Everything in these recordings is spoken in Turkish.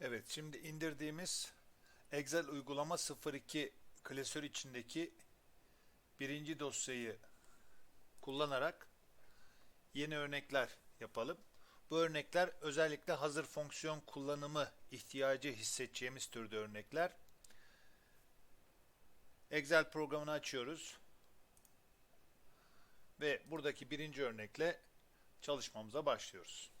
Evet, şimdi indirdiğimiz Excel uygulama 02 klasör içindeki birinci dosyayı kullanarak yeni örnekler yapalım. Bu örnekler özellikle hazır fonksiyon kullanımı ihtiyacı hissedeceğimiz türde örnekler. Excel programını açıyoruz. Ve buradaki birinci örnekle çalışmamıza başlıyoruz.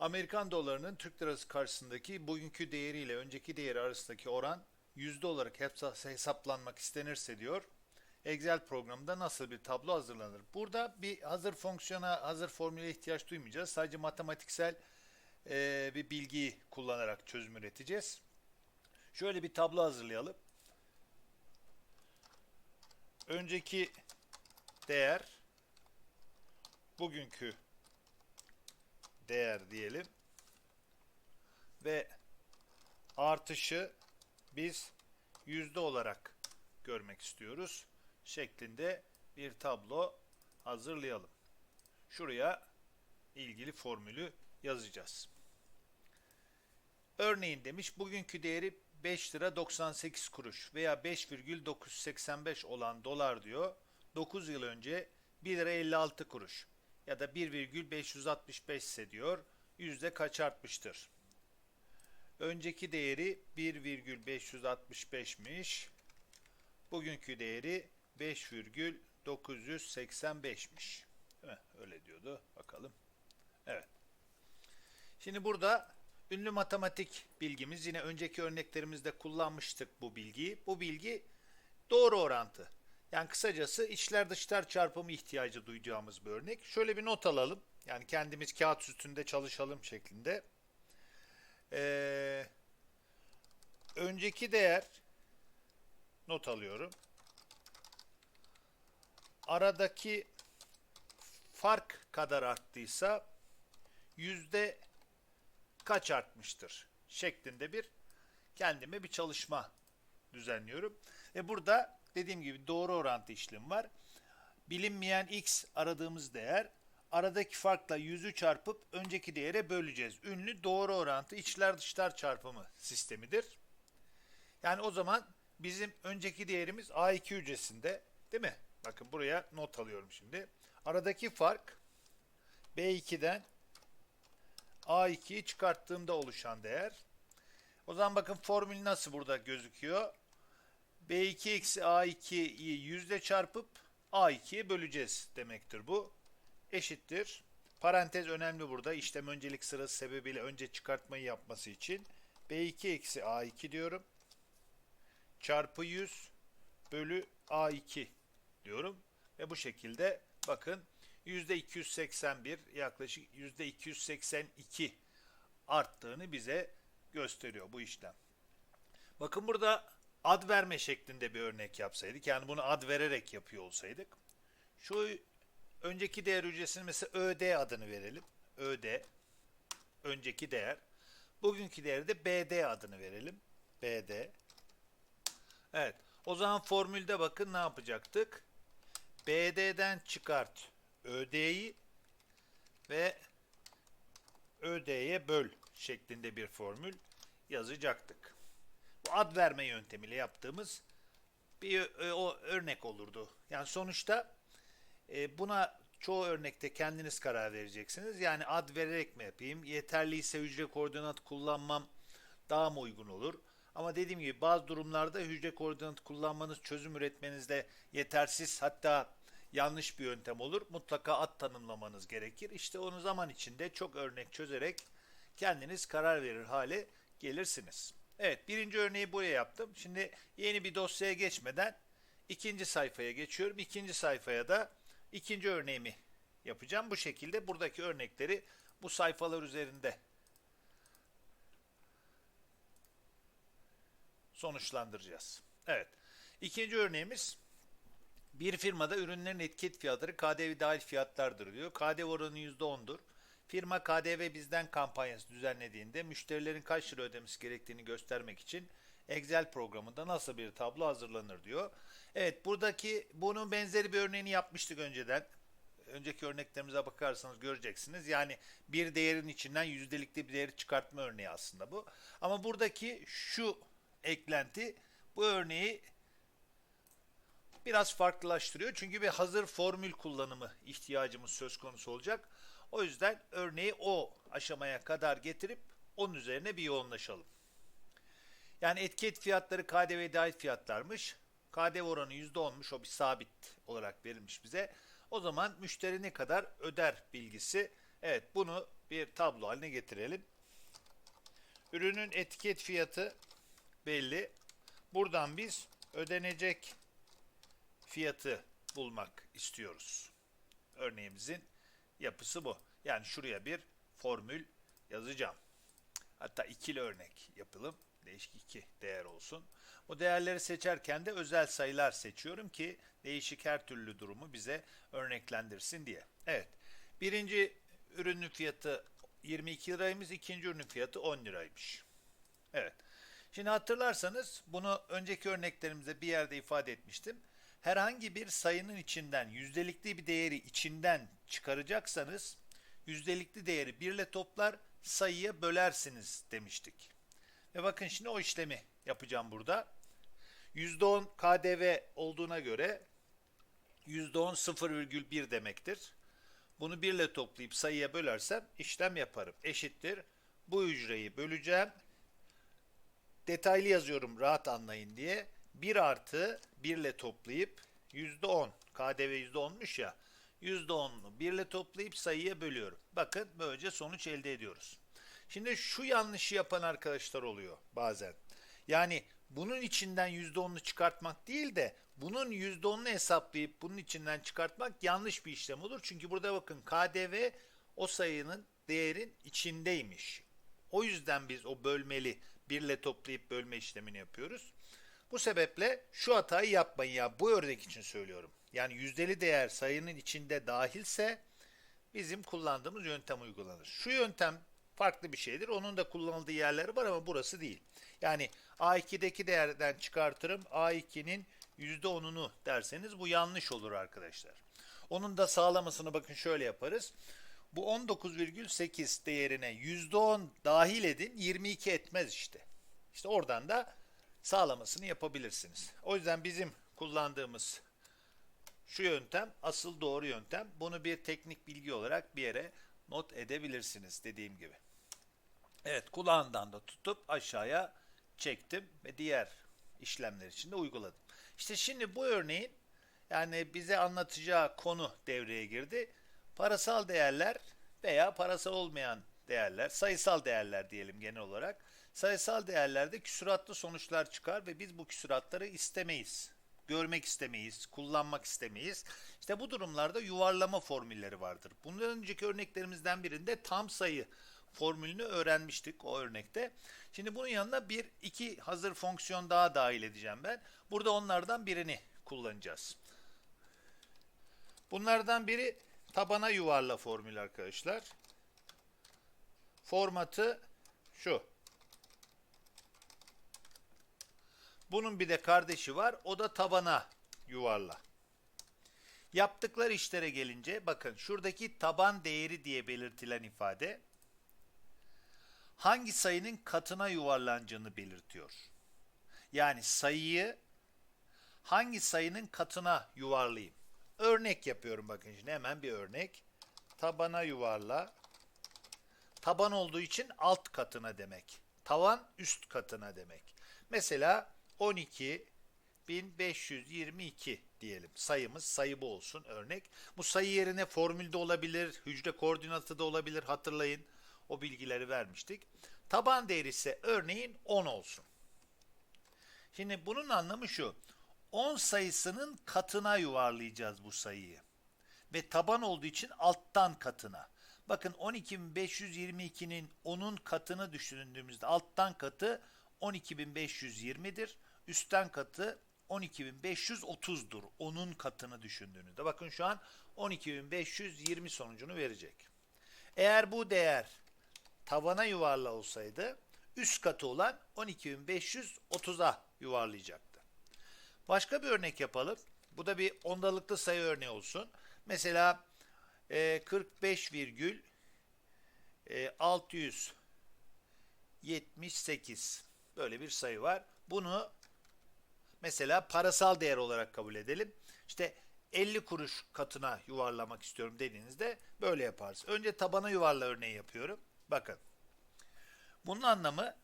Amerikan dolarının Türk lirası karşısındaki bugünkü değeriyle önceki değeri arasındaki oran yüzde olarak hesa- hesaplanmak istenirse diyor. Excel programında nasıl bir tablo hazırlanır? Burada bir hazır fonksiyona, hazır formüle ihtiyaç duymayacağız. Sadece matematiksel eee, bir bilgiyi kullanarak çözüm üreteceğiz. Şöyle bir tablo hazırlayalım. Önceki değer bugünkü değer diyelim ve artışı biz yüzde olarak görmek istiyoruz şeklinde bir tablo hazırlayalım. Şuraya ilgili formülü yazacağız. Örneğin demiş bugünkü değeri 5 lira 98 kuruş veya 5,985 olan dolar diyor. 9 yıl önce 1 lira 56 kuruş ya da 1,565 ise diyor yüzde kaç artmıştır? Önceki değeri 1,565'miş. Bugünkü değeri 5,985'miş. Değil mi? Öyle diyordu. Bakalım. Evet. Şimdi burada ünlü matematik bilgimiz yine önceki örneklerimizde kullanmıştık bu bilgiyi. Bu bilgi doğru orantı. Yani kısacası içler dışlar çarpımı ihtiyacı duyacağımız bir örnek. Şöyle bir not alalım. Yani kendimiz kağıt üstünde çalışalım şeklinde. Ee, önceki değer not alıyorum. Aradaki fark kadar arttıysa yüzde kaç artmıştır şeklinde bir kendime bir çalışma düzenliyorum. Ve burada dediğim gibi doğru orantı işlemi var. Bilinmeyen x aradığımız değer aradaki farkla 100'ü çarpıp önceki değere böleceğiz. Ünlü doğru orantı içler dışlar çarpımı sistemidir. Yani o zaman bizim önceki değerimiz A2 hücresinde değil mi? Bakın buraya not alıyorum şimdi. Aradaki fark B2'den A2'yi çıkarttığımda oluşan değer. O zaman bakın formül nasıl burada gözüküyor? B2 eksi A2'yi yüzde çarpıp A2'ye böleceğiz demektir bu. Eşittir. Parantez önemli burada. İşlem öncelik sırası sebebiyle önce çıkartmayı yapması için. B2 eksi A2 diyorum. Çarpı 100 bölü A2 diyorum. Ve bu şekilde bakın %281 yaklaşık %282 arttığını bize gösteriyor bu işlem. Bakın burada ad verme şeklinde bir örnek yapsaydık. Yani bunu ad vererek yapıyor olsaydık. Şu önceki değer hücresinin mesela ÖD adını verelim. ÖD önceki değer. Bugünkü değeri de BD adını verelim. BD. Evet. O zaman formülde bakın ne yapacaktık? BD'den çıkart ÖD'yi ve ÖD'ye böl şeklinde bir formül yazacaktık. Ad verme yöntemiyle yaptığımız bir e, o örnek olurdu. Yani sonuçta e, buna çoğu örnekte kendiniz karar vereceksiniz. Yani ad vererek mi yapayım? Yeterliyse hücre koordinat kullanmam daha mı uygun olur? Ama dediğim gibi bazı durumlarda hücre koordinat kullanmanız çözüm üretmenizde yetersiz hatta yanlış bir yöntem olur. Mutlaka ad tanımlamanız gerekir. İşte onu zaman içinde çok örnek çözerek kendiniz karar verir hale gelirsiniz. Evet birinci örneği buraya yaptım. Şimdi yeni bir dosyaya geçmeden ikinci sayfaya geçiyorum. İkinci sayfaya da ikinci örneğimi yapacağım. Bu şekilde buradaki örnekleri bu sayfalar üzerinde sonuçlandıracağız. Evet. İkinci örneğimiz bir firmada ürünlerin etiket fiyatları KDV dahil fiyatlardır diyor. KDV oranı %10'dur. Firma KDV bizden kampanyası düzenlediğinde müşterilerin kaç lira ödemesi gerektiğini göstermek için Excel programında nasıl bir tablo hazırlanır diyor. Evet buradaki bunun benzeri bir örneğini yapmıştık önceden. önceki örneklerimize bakarsanız göreceksiniz. Yani bir değerin içinden yüzdelikli bir değeri çıkartma örneği aslında bu. Ama buradaki şu eklenti bu örneği biraz farklılaştırıyor. Çünkü bir hazır formül kullanımı ihtiyacımız söz konusu olacak. O yüzden örneği o aşamaya kadar getirip onun üzerine bir yoğunlaşalım. Yani etiket fiyatları KDV dahil fiyatlarmış. KDV oranı %10'muş o bir sabit olarak verilmiş bize. O zaman müşteri ne kadar öder bilgisi. Evet bunu bir tablo haline getirelim. Ürünün etiket fiyatı belli. Buradan biz ödenecek fiyatı bulmak istiyoruz. Örneğimizin yapısı bu. Yani şuraya bir formül yazacağım. Hatta ikili örnek yapalım. Değişik iki değer olsun. Bu değerleri seçerken de özel sayılar seçiyorum ki değişik her türlü durumu bize örneklendirsin diye. Evet. Birinci ürünün fiyatı 22 liraymış, ikinci ürünün fiyatı 10 liraymış. Evet. Şimdi hatırlarsanız bunu önceki örneklerimizde bir yerde ifade etmiştim. Herhangi bir sayının içinden yüzdelikli bir değeri içinden çıkaracaksanız yüzdelikli değeri birle toplar sayıya bölersiniz demiştik. Ve bakın şimdi o işlemi yapacağım burada. %10 KDV olduğuna göre %10 0,1 demektir. Bunu 1 ile toplayıp sayıya bölersem işlem yaparım. Eşittir. Bu hücreyi böleceğim. Detaylı yazıyorum rahat anlayın diye. 1 artı 1 ile toplayıp %10 KDV %10'muş ya %10'unu 1 ile toplayıp sayıya bölüyorum. Bakın böylece sonuç elde ediyoruz. Şimdi şu yanlışı yapan arkadaşlar oluyor bazen. Yani bunun içinden %10'unu çıkartmak değil de bunun %10'unu hesaplayıp bunun içinden çıkartmak yanlış bir işlem olur. Çünkü burada bakın KDV o sayının değerin içindeymiş. O yüzden biz o bölmeli birle toplayıp bölme işlemini yapıyoruz. Bu sebeple şu hatayı yapmayın ya bu örnek için söylüyorum. Yani yüzdeli değer sayının içinde dahilse bizim kullandığımız yöntem uygulanır. Şu yöntem farklı bir şeydir. Onun da kullanıldığı yerleri var ama burası değil. Yani A2'deki değerden çıkartırım A2'nin %10'unu derseniz bu yanlış olur arkadaşlar. Onun da sağlamasını bakın şöyle yaparız. Bu 19,8 değerine %10 dahil edin 22 etmez işte. İşte oradan da sağlamasını yapabilirsiniz. O yüzden bizim kullandığımız şu yöntem asıl doğru yöntem. Bunu bir teknik bilgi olarak bir yere not edebilirsiniz dediğim gibi. Evet kulağından da tutup aşağıya çektim ve diğer işlemler için de uyguladım. İşte şimdi bu örneğin yani bize anlatacağı konu devreye girdi. Parasal değerler veya parasal olmayan değerler, sayısal değerler diyelim genel olarak. Sayısal değerlerde küsuratlı sonuçlar çıkar ve biz bu küsuratları istemeyiz. Görmek istemeyiz, kullanmak istemeyiz. İşte bu durumlarda yuvarlama formülleri vardır. Bundan önceki örneklerimizden birinde tam sayı formülünü öğrenmiştik o örnekte. Şimdi bunun yanına bir iki hazır fonksiyon daha dahil edeceğim ben. Burada onlardan birini kullanacağız. Bunlardan biri tabana yuvarla formül arkadaşlar. Formatı şu. Bunun bir de kardeşi var. O da tabana yuvarla. Yaptıkları işlere gelince bakın şuradaki taban değeri diye belirtilen ifade hangi sayının katına yuvarlanacağını belirtiyor. Yani sayıyı hangi sayının katına yuvarlayayım. Örnek yapıyorum bakın şimdi hemen bir örnek. Tabana yuvarla. Taban olduğu için alt katına demek. Tavan üst katına demek. Mesela 12.522 diyelim. Sayımız sayı bu olsun örnek. Bu sayı yerine formülde olabilir, hücre koordinatı da olabilir hatırlayın. O bilgileri vermiştik. Taban değeri ise örneğin 10 olsun. Şimdi bunun anlamı şu. 10 sayısının katına yuvarlayacağız bu sayıyı. Ve taban olduğu için alttan katına. Bakın 12.522'nin 10'un katını düşündüğümüzde alttan katı 12.520'dir. Üstten katı 12.530'dur. Onun katını düşündüğünüzde. Bakın şu an 12.520 sonucunu verecek. Eğer bu değer tavana yuvarla olsaydı üst katı olan 12.530'a yuvarlayacaktı. Başka bir örnek yapalım. Bu da bir ondalıklı sayı örneği olsun. Mesela e, 45 virgül e, 678 böyle bir sayı var. Bunu mesela parasal değer olarak kabul edelim. İşte 50 kuruş katına yuvarlamak istiyorum dediğinizde böyle yaparız. Önce tabana yuvarla örneği yapıyorum. Bakın. Bunun anlamı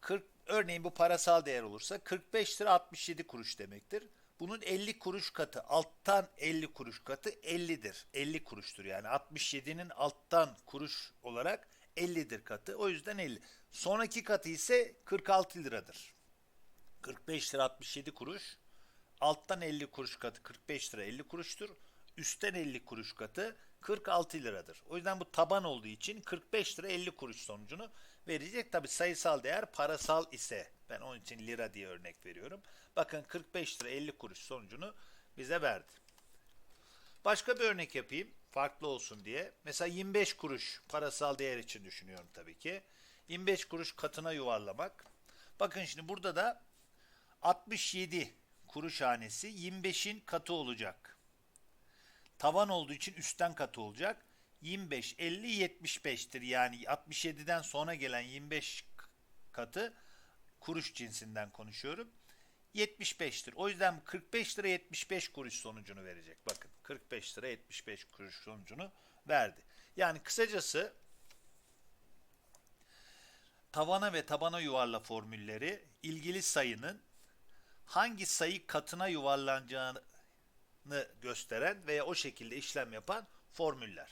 40 örneğin bu parasal değer olursa 45 lira 67 kuruş demektir. Bunun 50 kuruş katı alttan 50 kuruş katı 50'dir. 50 kuruştur yani 67'nin alttan kuruş olarak 50'dir katı. O yüzden 50. Sonraki katı ise 46 liradır. 45 lira 67 kuruş. Alttan 50 kuruş katı 45 lira 50 kuruştur. Üstten 50 kuruş katı 46 liradır. O yüzden bu taban olduğu için 45 lira 50 kuruş sonucunu verecek. Tabi sayısal değer parasal ise ben onun için lira diye örnek veriyorum. Bakın 45 lira 50 kuruş sonucunu bize verdi. Başka bir örnek yapayım. Farklı olsun diye. Mesela 25 kuruş parasal değer için düşünüyorum tabii ki. 25 kuruş katına yuvarlamak. Bakın şimdi burada da 67 kuruş hanesi 25'in katı olacak. Tavan olduğu için üstten katı olacak. 25, 50, 75'tir. Yani 67'den sonra gelen 25 katı kuruş cinsinden konuşuyorum. 75'tir. O yüzden 45 lira 75 kuruş sonucunu verecek. Bakın 45 lira 75 kuruş sonucunu verdi. Yani kısacası tavana ve tabana yuvarla formülleri ilgili sayının hangi sayı katına yuvarlanacağını gösteren veya o şekilde işlem yapan formüller.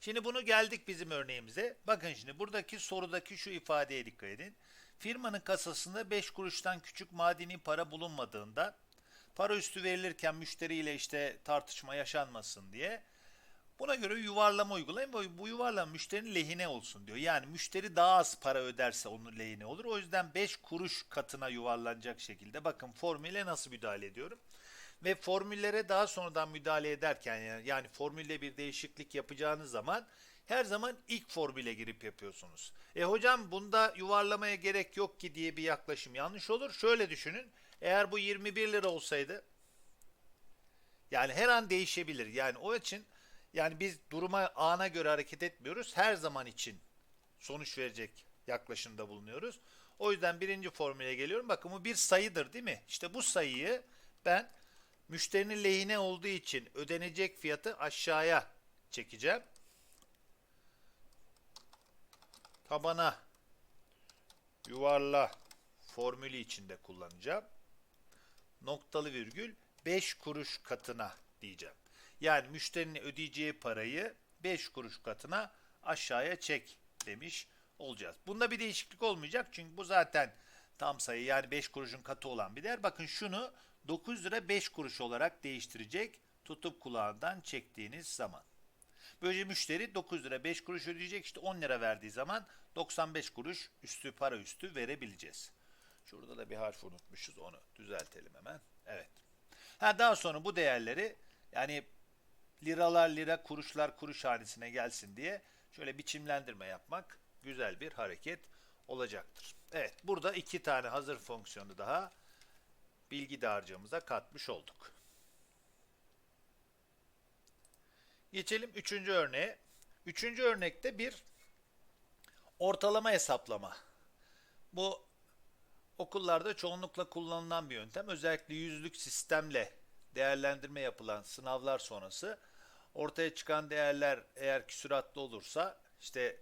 Şimdi bunu geldik bizim örneğimize. Bakın şimdi buradaki sorudaki şu ifadeye dikkat edin. Firmanın kasasında 5 kuruştan küçük madeni para bulunmadığında para üstü verilirken müşteriyle işte tartışma yaşanmasın diye buna göre yuvarlama uygulayın. Bu, yuvarlama müşterinin lehine olsun diyor. Yani müşteri daha az para öderse onun lehine olur. O yüzden 5 kuruş katına yuvarlanacak şekilde bakın formüle nasıl müdahale ediyorum. Ve formüllere daha sonradan müdahale ederken yani, yani formülle bir değişiklik yapacağınız zaman her zaman ilk formüle girip yapıyorsunuz. E hocam bunda yuvarlamaya gerek yok ki diye bir yaklaşım yanlış olur. Şöyle düşünün. Eğer bu 21 lira olsaydı yani her an değişebilir. Yani o için yani biz duruma ana göre hareket etmiyoruz. Her zaman için sonuç verecek yaklaşımda bulunuyoruz. O yüzden birinci formüle geliyorum. Bakın bu bir sayıdır değil mi? İşte bu sayıyı ben müşterinin lehine olduğu için ödenecek fiyatı aşağıya çekeceğim. Tabana yuvarla formülü içinde kullanacağım. Noktalı virgül 5 kuruş katına diyeceğim. Yani müşterinin ödeyeceği parayı 5 kuruş katına aşağıya çek demiş olacağız. Bunda bir değişiklik olmayacak çünkü bu zaten tam sayı yani 5 kuruşun katı olan bir değer. Bakın şunu 9 lira 5 kuruş olarak değiştirecek tutup kulağından çektiğiniz zaman. Böylece müşteri 9 lira 5 kuruş ödeyecek işte 10 lira verdiği zaman 95 kuruş üstü para üstü verebileceğiz. Şurada da bir harf unutmuşuz onu düzeltelim hemen. Evet. Ha daha sonra bu değerleri yani liralar lira kuruşlar kuruş hanesine gelsin diye şöyle biçimlendirme yapmak güzel bir hareket olacaktır. Evet burada iki tane hazır fonksiyonu daha bilgi dağarcığımıza katmış olduk. Geçelim üçüncü örneğe. Üçüncü örnekte bir ortalama hesaplama. Bu okullarda çoğunlukla kullanılan bir yöntem. Özellikle yüzlük sistemle değerlendirme yapılan sınavlar sonrası ortaya çıkan değerler eğer küsuratlı olursa işte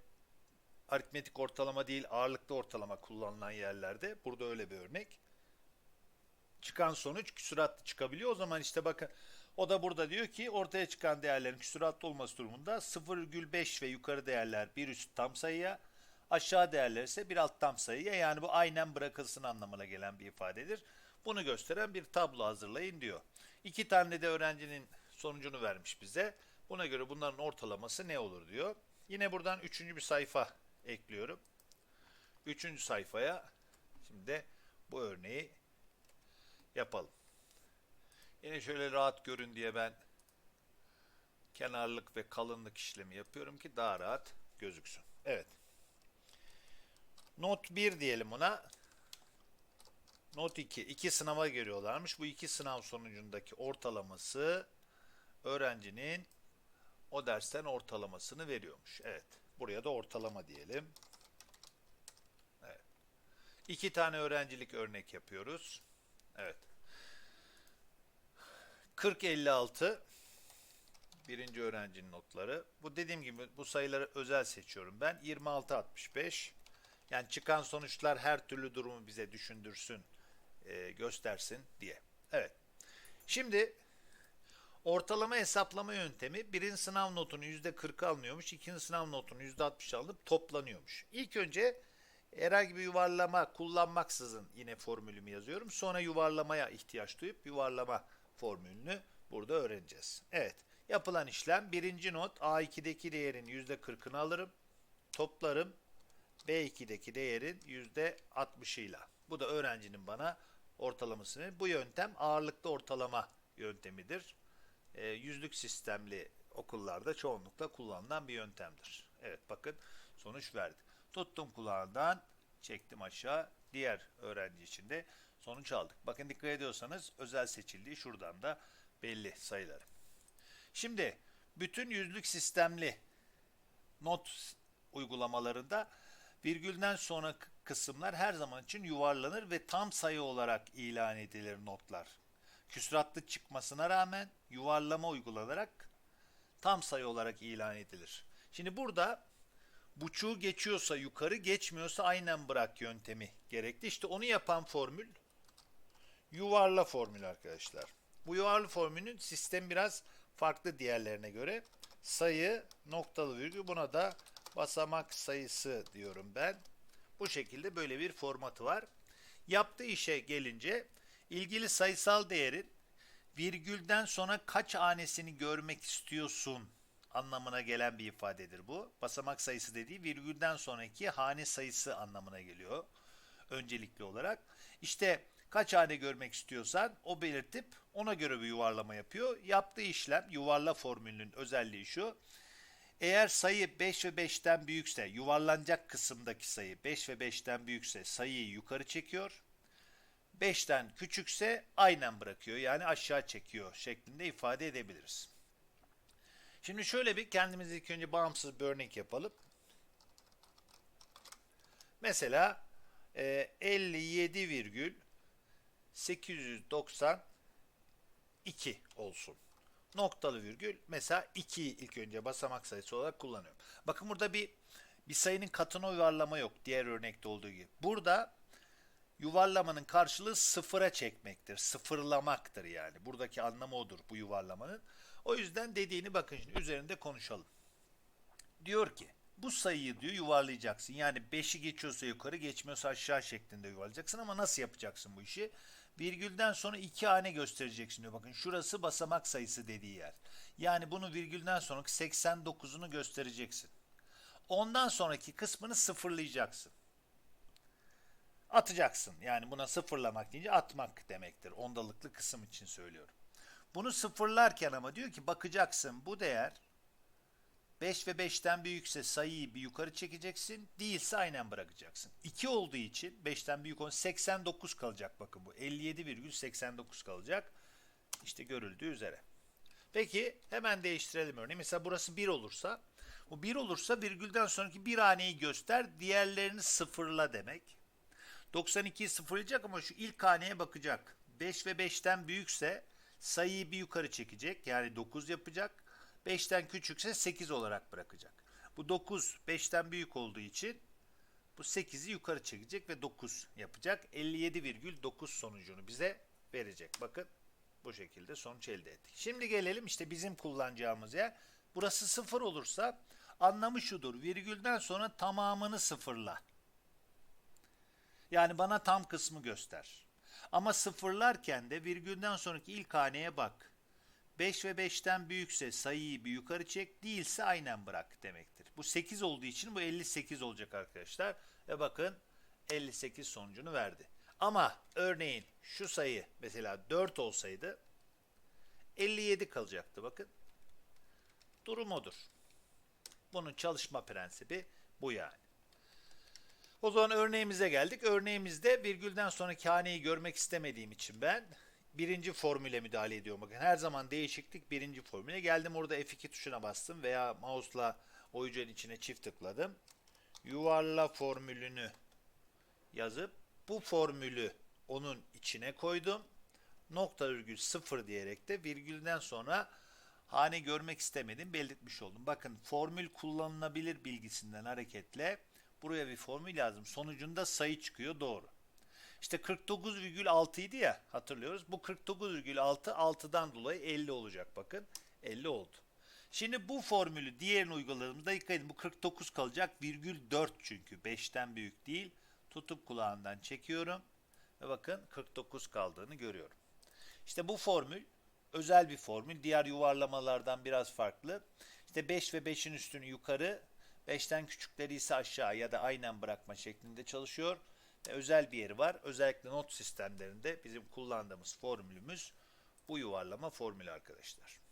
aritmetik ortalama değil ağırlıklı ortalama kullanılan yerlerde burada öyle bir örnek çıkan sonuç küsuratlı çıkabiliyor. O zaman işte bakın o da burada diyor ki ortaya çıkan değerlerin küsuratlı olması durumunda 0,5 ve yukarı değerler bir üst tam sayıya, aşağı değerler ise bir alt tam sayıya yani bu aynen bırakılsın anlamına gelen bir ifadedir. Bunu gösteren bir tablo hazırlayın diyor. İki tane de öğrencinin sonucunu vermiş bize. Buna göre bunların ortalaması ne olur diyor. Yine buradan üçüncü bir sayfa ekliyorum. Üçüncü sayfaya şimdi de bu örneği yapalım. Yine şöyle rahat görün diye ben kenarlık ve kalınlık işlemi yapıyorum ki daha rahat gözüksün. Evet. Not 1 diyelim buna. Not 2. İki sınava giriyorlarmış. Bu iki sınav sonucundaki ortalaması öğrencinin o dersten ortalamasını veriyormuş. Evet. Buraya da ortalama diyelim. Evet. İki tane öğrencilik örnek yapıyoruz. Evet. 40-56 birinci öğrencinin notları. Bu dediğim gibi bu sayıları özel seçiyorum ben. 26-65 yani çıkan sonuçlar her türlü durumu bize düşündürsün, e, göstersin diye. Evet. Şimdi ortalama hesaplama yöntemi birinci sınav notunu %40 alınıyormuş, ikinci sınav notunu %60 alınıp toplanıyormuş. İlk önce herhangi bir yuvarlama kullanmaksızın yine formülümü yazıyorum. Sonra yuvarlamaya ihtiyaç duyup yuvarlama formülünü burada öğreneceğiz. Evet. Yapılan işlem birinci not A2'deki değerin %40'ını alırım. Toplarım. B2'deki değerin %60'ıyla. Bu da öğrencinin bana ortalamasını. Bu yöntem ağırlıklı ortalama yöntemidir. E, yüzlük sistemli okullarda çoğunlukla kullanılan bir yöntemdir. Evet bakın sonuç verdi. Tuttum kulağından çektim aşağı. Diğer öğrenci için de sonuç aldık. Bakın dikkat ediyorsanız özel seçildiği şuradan da belli sayıları. Şimdi bütün yüzlük sistemli not uygulamalarında virgülden sonra kısımlar her zaman için yuvarlanır ve tam sayı olarak ilan edilir notlar. Küsuratlı çıkmasına rağmen yuvarlama uygulanarak tam sayı olarak ilan edilir. Şimdi burada buçuğu geçiyorsa yukarı geçmiyorsa aynen bırak yöntemi gerekli. İşte onu yapan formül yuvarla formül arkadaşlar. Bu yuvarlı formülün sistem biraz farklı diğerlerine göre. Sayı noktalı virgül buna da basamak sayısı diyorum ben. Bu şekilde böyle bir formatı var. Yaptığı işe gelince ilgili sayısal değerin virgülden sonra kaç hanesini görmek istiyorsun anlamına gelen bir ifadedir bu. Basamak sayısı dediği virgülden sonraki hane sayısı anlamına geliyor öncelikli olarak. İşte kaç hane görmek istiyorsan o belirtip ona göre bir yuvarlama yapıyor. Yaptığı işlem yuvarla formülünün özelliği şu. Eğer sayı 5 ve 5'ten büyükse yuvarlanacak kısımdaki sayı 5 ve 5'ten büyükse sayıyı yukarı çekiyor. 5'ten küçükse aynen bırakıyor yani aşağı çekiyor şeklinde ifade edebiliriz. Şimdi şöyle bir kendimiz ilk önce bağımsız bir örnek yapalım. Mesela e, 57,892 olsun. Noktalı virgül mesela 2'yi ilk önce basamak sayısı olarak kullanıyorum. Bakın burada bir bir sayının katına yuvarlama yok diğer örnekte olduğu gibi. Burada yuvarlamanın karşılığı sıfıra çekmektir. Sıfırlamaktır yani. Buradaki anlamı odur bu yuvarlamanın. O yüzden dediğini bakın şimdi üzerinde konuşalım. Diyor ki bu sayıyı diyor yuvarlayacaksın. Yani 5'i geçiyorsa yukarı geçmiyorsa aşağı şeklinde yuvarlayacaksın ama nasıl yapacaksın bu işi? Virgülden sonra iki hane göstereceksin diyor. Bakın şurası basamak sayısı dediği yer. Yani bunu virgülden sonraki 89'unu göstereceksin. Ondan sonraki kısmını sıfırlayacaksın. Atacaksın. Yani buna sıfırlamak deyince atmak demektir. Ondalıklı kısım için söylüyorum. Bunu sıfırlarken ama diyor ki bakacaksın bu değer 5 ve 5'ten büyükse sayıyı bir yukarı çekeceksin. Değilse aynen bırakacaksın. 2 olduğu için 5'ten büyük olan 89 kalacak bakın bu. 57,89 kalacak. İşte görüldüğü üzere. Peki hemen değiştirelim örneği. Mesela burası 1 olursa bu 1 olursa virgülden sonraki bir haneyi göster. Diğerlerini sıfırla demek. 92'yi sıfırlayacak ama şu ilk haneye bakacak. 5 ve 5'ten büyükse sayıyı bir yukarı çekecek. Yani 9 yapacak. 5'ten küçükse 8 olarak bırakacak. Bu 9 5'ten büyük olduğu için bu 8'i yukarı çekecek ve 9 yapacak. 57,9 sonucunu bize verecek. Bakın bu şekilde sonuç elde ettik. Şimdi gelelim işte bizim kullanacağımız yer. Burası 0 olursa anlamı şudur. Virgülden sonra tamamını sıfırla. Yani bana tam kısmı göster. Ama sıfırlarken de virgülden sonraki ilk haneye bak. 5 ve 5'ten büyükse sayıyı bir yukarı çek, değilse aynen bırak demektir. Bu 8 olduğu için bu 58 olacak arkadaşlar. Ve bakın 58 sonucunu verdi. Ama örneğin şu sayı mesela 4 olsaydı 57 kalacaktı bakın. Durum odur. Bunun çalışma prensibi bu yani. O zaman örneğimize geldik. Örneğimizde virgülden sonraki haneyi görmek istemediğim için ben birinci formüle müdahale ediyorum. Bakın her zaman değişiklik birinci formüle. Geldim orada F2 tuşuna bastım veya mouse'la oyuncunun içine çift tıkladım. Yuvarla formülünü yazıp bu formülü onun içine koydum. Nokta virgül sıfır diyerek de virgülden sonra hane görmek istemedim belirtmiş oldum. Bakın formül kullanılabilir bilgisinden hareketle buraya bir formül yazdım. Sonucunda sayı çıkıyor doğru. İşte 49,6 idi ya hatırlıyoruz. Bu 49,6 6'dan dolayı 50 olacak bakın. 50 oldu. Şimdi bu formülü diğerini uyguladığımızda dikkat edin bu 49 kalacak virgül 4 çünkü 5'ten büyük değil. Tutup kulağından çekiyorum ve bakın 49 kaldığını görüyorum. İşte bu formül özel bir formül. Diğer yuvarlamalardan biraz farklı. İşte 5 ve 5'in üstünü yukarı, 5'ten küçükleri ise aşağı ya da aynen bırakma şeklinde çalışıyor. Özel bir yeri var. Özellikle not sistemlerinde bizim kullandığımız formülümüz bu yuvarlama formülü arkadaşlar.